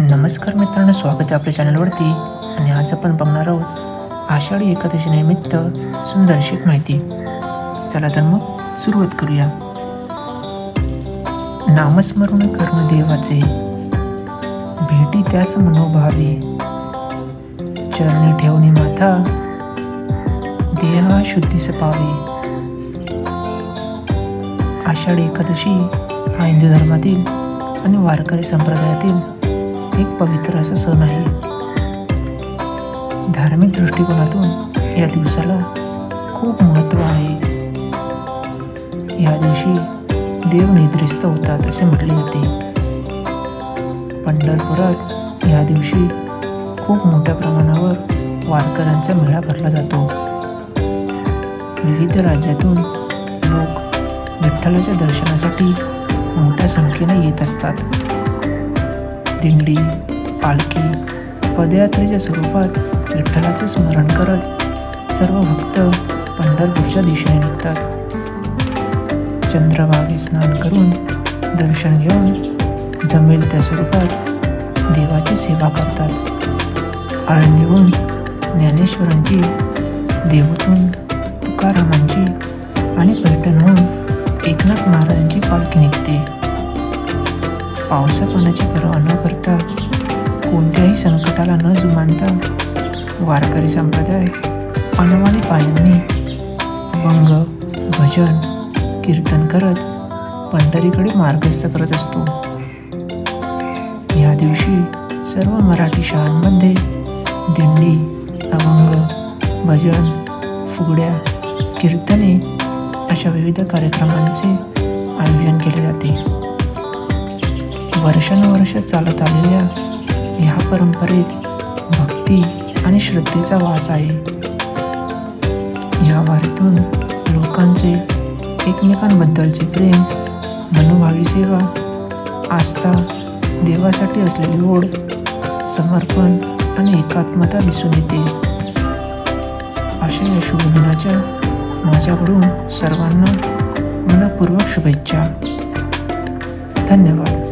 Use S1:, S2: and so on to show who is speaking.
S1: नमस्कार मित्रांनो स्वागत आहे आपल्या चॅनलवरती. आणि आज आपण बघणार आहोत आषाढी एकादशी निमित्त सुंदरशी माहिती. चला तर मग सुरुवात करूया. नामस्मरण कर्ण देवाचे भेटी त्यास मनोभावे. चरणी ठेवणी माथा देहा शुद्धीस पावे आषाढी एकादशी हा हिंदू धर्मातील आणि वारकरी संप्रदायातील एक पवित्र असा सण आहे. धार्मिक दृष्टिकोनातून या दिवसाला खूप महत्त्व आहे. या दिवशी देव निद्रिस्त होतात असे म्हटले जाते. पंढरपुरात या दिवशी खूप मोठ्या प्रमाणावर वारकऱ्यांचा मेळा भरला जातो. विविध राज्यातून लोक विठ्ठलाच्या दर्शनासाठी मोठ्या संख्येने येत असतात. दिंडी पालखी पदयात्रेच्या स्वरूपात विठ्ठलाचे स्मरण करत सर्व भक्त पंढरपूरच्या दिशेने निघतात. चंद्रभागे स्नान करून दर्शन घेऊन जमेल त्या स्वरूपात देवाची सेवा करतात. आळंदीहून ज्ञानेश्वरांची देवतून तुकारामांची आणि पैठणहून एकनाथ महाराजांची पालखी निघते. पावसा पाण्याची पर्वा न करता कोणत्याही संकटाला न जुमानता वारकरी संप्रदाय अनवाणी पायांनी अभंग भजन कीर्तन करत पंढरीकडे मार्गस्थ करत असतो. या दिवशी सर्व मराठी शाळांमध्ये दिंडी अभंग भजन फुगड्या कीर्तने अशा विविध कार्यक्रमांचे आयोजन केले जाते. वर्षानुवर्ष चालत आलेल्या ह्या परंपरेत भक्ती आणि श्रद्धेचा वास आहे. या वारीतून लोकांचे एकमेकांबद्दलचे प्रेम मनोभावी सेवा आस्था देवासाठी असलेली ओढ समर्पण आणि एकात्मता दिसून येते. अशा या शुभदिनाच्या माझ्याकडून सर्वांना मनपूर्वक शुभेच्छा. धन्यवाद.